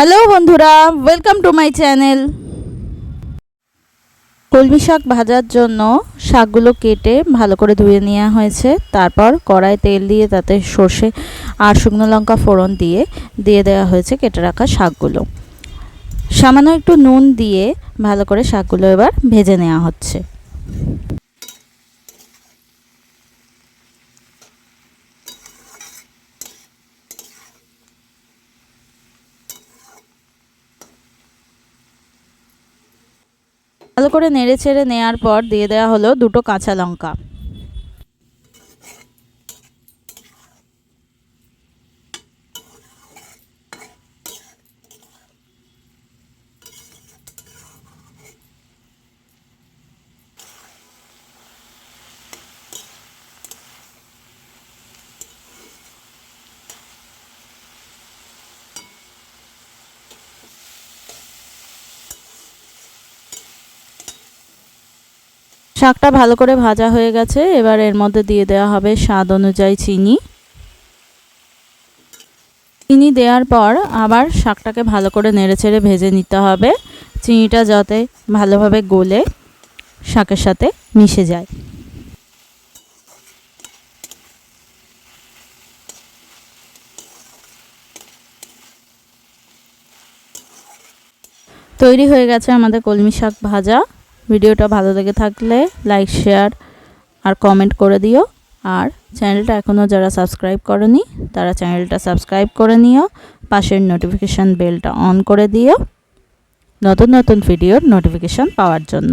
Hello বন্ধুরা welcome to my channel কলমি শাক ভাজার জন্য শাকগুলো কেটে ভালো করে ধুয়ে নেওয়া হয়েছে। তারপর কড়াই তেল দিয়ে তাতে সর্ষে আর শুকনো লঙ্কা ফোড়ন দিয়ে দিয়ে দেওয়া হয়েছে কেটে রাখা শাকগুলো। সামান্য একটু নুন দিয়ে ভালো করে শাকগুলো এবার ভেজে নেওয়া হচ্ছে। ভালো করে নেড়ে ছেড়ে নেওয়ার পর দিয়ে দেওয়া হলো দুটো কাঁচা লঙ্কা। শাকটা ভালো করে ভাজা হয়ে গেছে, এবার এর মধ্যে দিয়ে দেওয়া হবে স্বাদ অনুযায়ী চিনি। চিনি দেওয়ার পর আবার শাকটাকে ভালো করে নেড়েচেড়ে ভেজে নিতে হবে। চিনিটা যাতে ভালোভাবে গলে শাকের সাথে মিশে যায়। তৈরি হয়ে গেছে আমাদের কলমি শাক ভাজা। ভিডিওটা ভালো লেগে থাকলে লাইক, শেয়ার আর কমেন্ট করে দিও। আর চ্যানেলটা এখনও যারা সাবস্ক্রাইব করেনি, তারা চ্যানেলটা সাবস্ক্রাইব করে নিও। পাশের নোটিফিকেশান বেলটা অন করে দিও। নতুন নতুন ভিডিওর নোটিফিকেশান পাওয়ার জন্য।